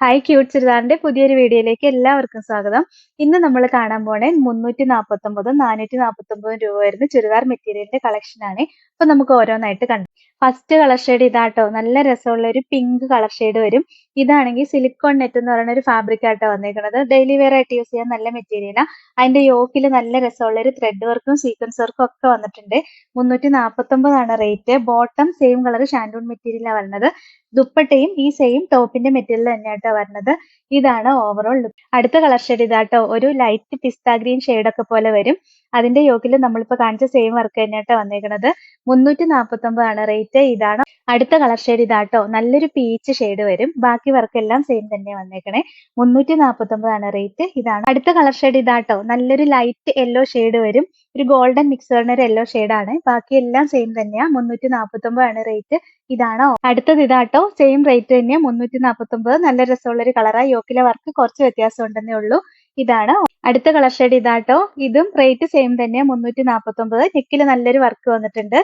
Hi cute ചുരിദാറിന്റെ പുതിയൊരു വീഡിയോയിലേക്ക് എല്ലാവർക്കും സ്വാഗതം. ഇന്ന് നമ്മൾ കാണാൻ പോണേ മുന്നൂറ്റി നാൽപ്പത്തൊമ്പതും നാനൂറ്റി നാൽപ്പത്തൊമ്പതും രൂപ വരുന്ന ചുരിദാർ മെറ്റീരിയലിന്റെ കളക്ഷൻ ആണ്. അപ്പൊ നമുക്ക് ഓരോന്നായിട്ട് കണ്ടു ഫസ്റ്റ് കളർ ഷെയ്ഡ് ഇതാട്ടോ. നല്ല രസമുള്ള ഒരു പിങ്ക് കളർ ഷെയ്ഡ് വരും. ഇതാണെങ്കിൽ സിലിക്കോൺ നെറ്റ് എന്ന് പറയുന്ന ഒരു ഫാബ്രിക് ആട്ടോ വന്നിരിക്കുന്നത് ഡെയിലി വെയർ ആയിട്ട് യൂസ് ചെയ്യാൻ നല്ല മെറ്റീരിയലാണ് അതിന്റെ യോക്കിൽ നല്ല രസമുള്ള ഒരു ത്രെഡ് വർക്കും സീക്വൻസ് വർക്കും ഒക്കെ വന്നിട്ടുണ്ട്. മുന്നൂറ്റി നാൽപ്പത്തൊമ്പതാണ് റേറ്റ് ബോട്ടം സെയിം കളർ ഷാൻഡൂൺ മെറ്റീരിയലാണ് വരുന്നത് ദുപ്പട്ടയും ഈ സെയിം ടോപ്പിന്റെ മെറ്റീരിയൽ തന്നെയാട്ടോ വരുന്നത് ഇതാണ് ഓവറോൾ ലുക്ക് അടുത്ത കളർ ഷെയ്ഡ് ഇതാട്ടോ. ഒരു ലൈറ്റ് പിസ്ത ഗ്രീൻ ഷെയ്ഡ് ഒക്കെ പോലെ വരും. അതിന്റെ യോക്കിൽ നമ്മളിപ്പോ കാണിച്ച സെയിം വർക്ക് തന്നെയാട്ടോ വന്നേക്കുന്നത് മുന്നൂറ്റി നാൽപ്പത്തൊമ്പതാണ് റേറ്റ് ഇതാണ്. അടുത്ത കളർ ഷെയ്ഡ് ഇതാട്ടോ. നല്ലൊരു പീച്ച് ഷെയ്ഡ് വരും. ബാക്കി വർക്ക് എല്ലാം സെയിം തന്നെ വന്നേക്കണേ. മുന്നൂറ്റി നാൽപ്പത്തൊമ്പതാണ് റേറ്റ് ഇതാണ്. അടുത്ത കളർ ഷെയ്ഡ് ഇതാട്ടോ. നല്ലൊരു ലൈറ്റ് യെല്ലോ ഷെയ്ഡ് വരും. ഒരു ഗോൾഡൻ മിക്സ് വരുന്ന ഒരു യെല്ലോ ആണ്. ബാക്കി എല്ലാം സെയിം തന്നെയാണ് മുന്നൂറ്റി നാൽപ്പത്തൊമ്പതാണ് റേറ്റ് ഇതാണോ? അടുത്തത് ഇതാട്ടോ. സെയിം റേറ്റ് തന്നെയാ. മുന്നൂറ്റി നാൽപ്പത്തൊമ്പത് നല്ല രസമുള്ള ഒരു കളറാ യോക്കിലെ വർക്ക് കുറച്ച് വ്യത്യാസം ഉണ്ടെന്നേ ഉള്ളൂ. ഇതാണ്. അടുത്ത കളർ ഷെയ്ഡ് ഇതാട്ടോ. ഇതും റേറ്റ് സെയിം തന്നെ. മുന്നൂറ്റി നാൽപ്പത്തൊമ്പത് നെക്കിൽ നല്ലൊരു വർക്ക് വന്നിട്ടുണ്ട്.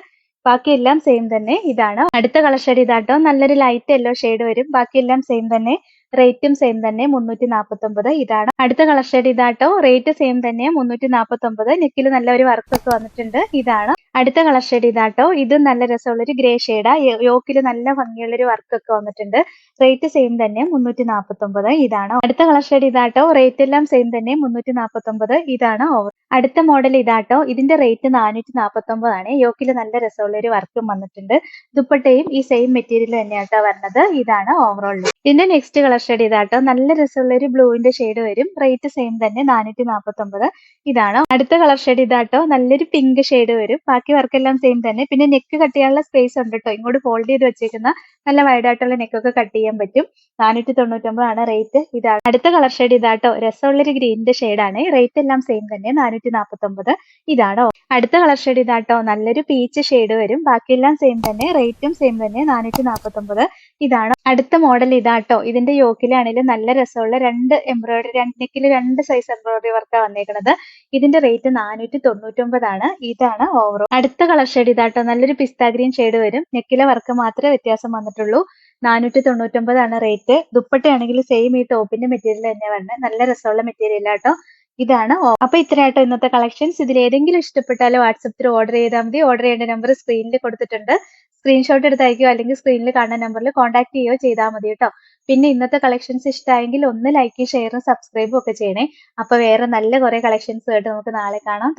ബാക്കിയെല്ലാം സെയിം തന്നെ. ഇതാണ്. അടുത്ത കളർ ഷെയ്ഡ് ഇതാട്ടോ. നല്ലൊരു ലൈറ്റ് യെല്ലോ ഷെയ്ഡ് വരും. ബാക്കിയെല്ലാം സെയിം തന്നെ. റേറ്റും സെയിം തന്നെ. മുന്നൂറ്റി നാൽപ്പത്തൊമ്പത് ഇതാണ്. അടുത്ത കളർ ഷെയ്ഡ് ഇതാട്ടോ. റേറ്റ് സെയിം തന്നെ. മുന്നൂറ്റി നാൽപ്പത്തൊമ്പത് നെക്കിൽ നല്ലൊരു വർക്ക് ഒക്കെ വന്നിട്ടുണ്ട്. ഇതാണ്. അടുത്ത കളർ ഷെയ്ഡ് ഇതാട്ടോ. ഇതും നല്ല രസമുള്ള ഒരു ഗ്രേ ഷെയ്ഡാ യോക്കിൽ നല്ല ഭംഗിയുള്ള ഒരു വർക്ക് ഒക്കെ വന്നിട്ടുണ്ട്. റേറ്റ് സെയിം തന്നെ മുന്നൂറ്റി നാൽപ്പത്തൊമ്പത് ഇതാണ് അടുത്ത കളർ ഷെയ്ഡ് ഇതാട്ടോ. റേറ്റ് എല്ലാം സെയിം തന്നെ മുന്നൂറ്റി നാൽപ്പത്തൊമ്പത് ഇതാണ് ഓവർ അടുത്ത മോഡൽ ഇതാട്ടോ. ഇതിന്റെ റേറ്റ് നാനൂറ്റി നാൽപ്പത്തൊമ്പതാണ് യോക്കിൽ നല്ല രസമുള്ള ഒരു വർക്കും വന്നിട്ടുണ്ട്. ദുപ്പട്ടയും ഈ സെയിം മെറ്റീരിയൽ തന്നെയാട്ടോ വരുന്നത് ഇതാണ് ഓവറോൾ ഇതിന്റെ നെക്സ്റ്റ് കളർ ഷെയ്ഡ് ഇതാട്ടോ. നല്ല രസമുള്ള ഒരു ബ്ലൂവിന്റെ ഷെയ്ഡ് വരും. റേറ്റ് സെയിം തന്നെ നാനൂറ്റി നാൽപ്പത്തൊമ്പത് ഇതാണ് അടുത്ത കളർ ഷെയ്ഡ് ഇതാട്ടോ. നല്ലൊരു പിങ്ക് ഷെയ്ഡ് വരും. ബാക്കി വർക്കെല്ലാം സെയിം തന്നെ. പിന്നെ നെക്ക് കട്ട് ചെയ്യാനുള്ള സ്പേസ് ഉണ്ട് കേട്ടോ ഇങ്ങോട്ട് ഫോൾഡ് ചെയ്ത് വെച്ചേക്കുന്ന നല്ല വൈഡ് ആയിട്ടുള്ള നെക്കൊക്കെ കട്ട് ചെയ്യാൻ പറ്റും. നാനൂറ്റി തൊണ്ണൂറ്റൊമ്പതാണ് റേറ്റ് ഇതാണ്. അടുത്ത കളർ ഷെയ്ഡ് ഇതാട്ടോ. രസമുള്ളൊരു ഗ്രീനിന്റെ ഷെയ്ഡാണ് റേറ്റ് എല്ലാം സെയിം തന്നെ. നാനൂറ്റി നാൽപ്പത്തൊമ്പത് ഇതാണോ. അടുത്ത കളർ ഷെയ്ഡ് ഇതാട്ടോ. നല്ലൊരു പീച്ച് ഷെയ്ഡ് വരും. ബാക്കിയെല്ലാം സെയിം തന്നെ. റേറ്റും സെയിം തന്നെ. നാനൂറ്റി നാൽപ്പത്തൊമ്പത് ഇതാണ്. അടുത്ത മോഡൽ ഇതാട്ടോ. ഇതിന്റെ യോക്കിലാണെങ്കിലും നല്ല രസമുള്ള രണ്ട് എംബ്രോയിഡറി രണ്ട് നെക്കിൽ രണ്ട് സൈസ് എംബ്രോയിഡറി വർക്കാണ് വന്നേക്കുന്നത് ഇതിന്റെ റേറ്റ് നാനൂറ്റി തൊണ്ണൂറ്റൊമ്പതാണ് ഇതാണ് ഓവറോൾ അടുത്ത കളർ ഷെയ്ഡ് ഇതാട്ടോ. നല്ലൊരു പിസ്ത ഗ്രീൻ ഷെയ്ഡ് വരും. നെക്കിലെ വർക്ക് മാത്രമേ വ്യത്യാസം വന്നിട്ടുള്ളൂ. നാനൂറ്റി തൊണ്ണൂറ്റൊമ്പതാണ് റേറ്റ് ദുപ്പട്ടയാണെങ്കിൽ സെയിം ഈ ടോപ്പിന്റെ മെറ്റീരിയൽ തന്നെ വരുന്നത് നല്ല രസമുള്ള മെറ്റീരിയൽ ആട്ടോ ഇതാണ്. അപ്പൊ ഇത്രയായിട്ടോ ഇന്നത്തെ കളക്ഷൻസ് ഇതിൽ ഏതെങ്കിലും ഇഷ്ടപ്പെട്ടാൽ വാട്സപ്പിൽ ഓർഡർ ചെയ്താൽ മതി. ഓർഡർ ചെയ്യേണ്ട നമ്പർ സ്ക്രീനിൽ കൊടുത്തിട്ടുണ്ട്. സ്ക്രീൻഷോട്ട് എടുത്ത് അയക്കുകയോ അല്ലെങ്കിൽ സ്ക്രീനിൽ കാണുന്ന നമ്പറിൽ കോൺടാക്ട് ചെയ്യുകയോ ചെയ്താൽ മതി കേട്ടോ. പിന്നെ ഇന്നത്തെ കളക്ഷൻസ് ഇഷ്ടമായെങ്കിൽ ഒന്ന് ലൈക്ക് ഷെയറും സബ്സ്ക്രൈബും ഒക്കെ ചെയ്യണേ. അപ്പൊ വേറെ നല്ല കുറെ കളക്ഷൻസ് ആയിട്ട് നമുക്ക് നാളെ കാണാം.